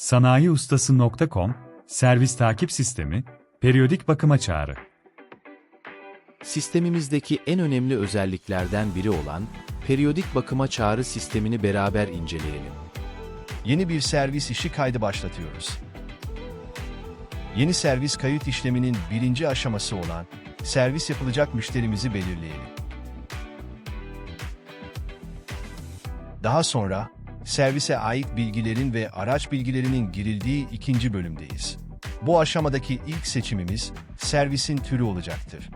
Sanayiustası.com, servis takip sistemi, periyodik bakıma çağrı. Sistemimizdeki en önemli özelliklerden biri olan periyodik bakıma çağrı sistemini beraber inceleyelim. Yeni bir servis işi kaydı başlatıyoruz. Yeni servis kayıt işleminin birinci aşaması olan servis yapılacak müşterimizi belirleyelim. Daha sonra servise ait bilgilerin ve araç bilgilerinin girildiği ikinci bölümdeyiz. Bu aşamadaki ilk seçimimiz servisin türü olacaktır.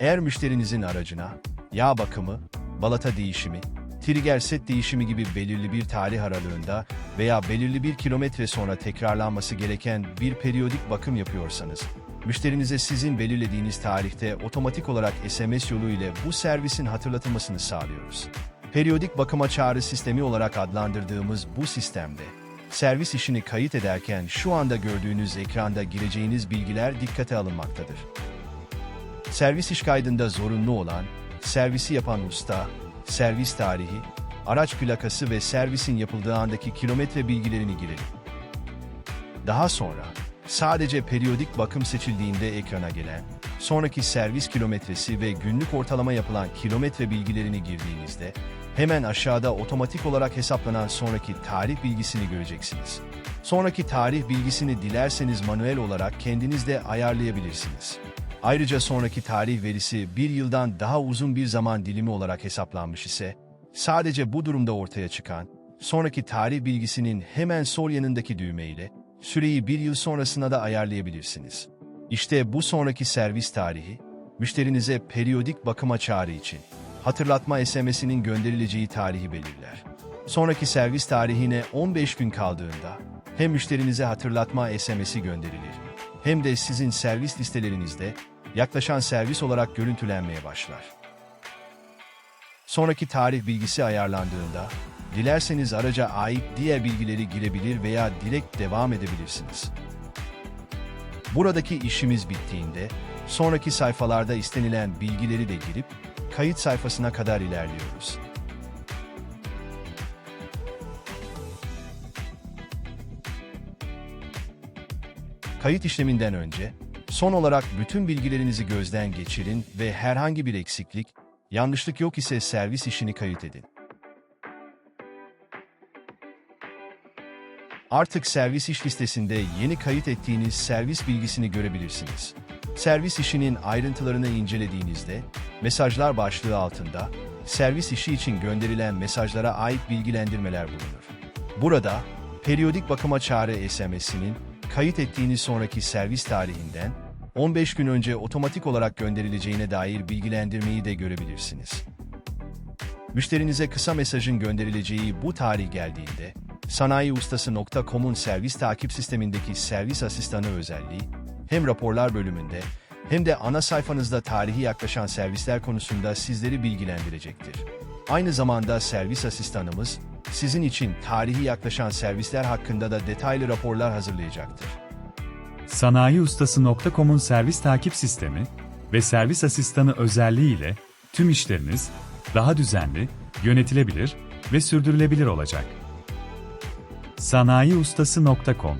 Eğer müşterinizin aracına yağ bakımı, balata değişimi, trigger set değişimi gibi belirli bir tarih aralığında veya belirli bir kilometre sonra tekrarlanması gereken bir periyodik bakım yapıyorsanız, müşterinize sizin belirlediğiniz tarihte otomatik olarak SMS yolu ile bu servisin hatırlatılmasını sağlıyoruz. Periyodik bakıma çağrı sistemi olarak adlandırdığımız bu sistemde, servis işini kayıt ederken şu anda gördüğünüz ekranda gireceğiniz bilgiler dikkate alınmaktadır. Servis iş kaydında zorunlu olan, servisi yapan usta, servis tarihi, araç plakası ve servisin yapıldığı andaki kilometre bilgilerini girelim. Daha sonra, sadece periyodik bakım seçildiğinde ekrana gelen, sonraki servis kilometresi ve günlük ortalama yapılan kilometre bilgilerini girdiğinizde, hemen aşağıda otomatik olarak hesaplanan sonraki tarih bilgisini göreceksiniz. Sonraki tarih bilgisini dilerseniz manuel olarak kendiniz de ayarlayabilirsiniz. Ayrıca sonraki tarih verisi bir yıldan daha uzun bir zaman dilimi olarak hesaplanmış ise, sadece bu durumda ortaya çıkan, sonraki tarih bilgisinin hemen sol yanındaki düğme ile süreyi bir yıl sonrasına da ayarlayabilirsiniz. İşte bu sonraki servis tarihi, müşterinize periyodik bakıma çağrı için hatırlatma SMS'inin gönderileceği tarihi belirler. Sonraki servis tarihine 15 gün kaldığında hem müşterinize hatırlatma SMS'i gönderilir hem de sizin servis listelerinizde yaklaşan servis olarak görüntülenmeye başlar. Sonraki tarih bilgisi ayarlandığında, dilerseniz araca ait diğer bilgileri girebilir veya direkt devam edebilirsiniz. Buradaki işimiz bittiğinde, sonraki sayfalarda istenilen bilgileri de girip, kayıt sayfasına kadar ilerliyoruz. Kayıt işleminden önce, son olarak bütün bilgilerinizi gözden geçirin ve herhangi bir eksiklik, yanlışlık yok ise servis işini kayıt edin. Artık servis iş listesinde yeni kayıt ettiğiniz servis bilgisini görebilirsiniz. Servis işinin ayrıntılarını incelediğinizde, mesajlar başlığı altında, servis işi için gönderilen mesajlara ait bilgilendirmeler bulunur. Burada, periyodik bakıma çağrı SMS'inin kayıt ettiğiniz sonraki servis tarihinden 15 gün önce otomatik olarak gönderileceğine dair bilgilendirmeyi de görebilirsiniz. Müşterinize kısa mesajın gönderileceği bu tarih geldiğinde, sanayiustası.com'un servis takip sistemindeki servis asistanı özelliği, hem raporlar bölümünde hem de ana sayfanızda tarihi yaklaşan servisler konusunda sizleri bilgilendirecektir. Aynı zamanda servis asistanımız, sizin için tarihi yaklaşan servisler hakkında da detaylı raporlar hazırlayacaktır. Sanayiustası.com'un servis takip sistemi ve servis asistanı özelliği ile tüm işleriniz daha düzenli, yönetilebilir ve sürdürülebilir olacak. Sanayiustası.com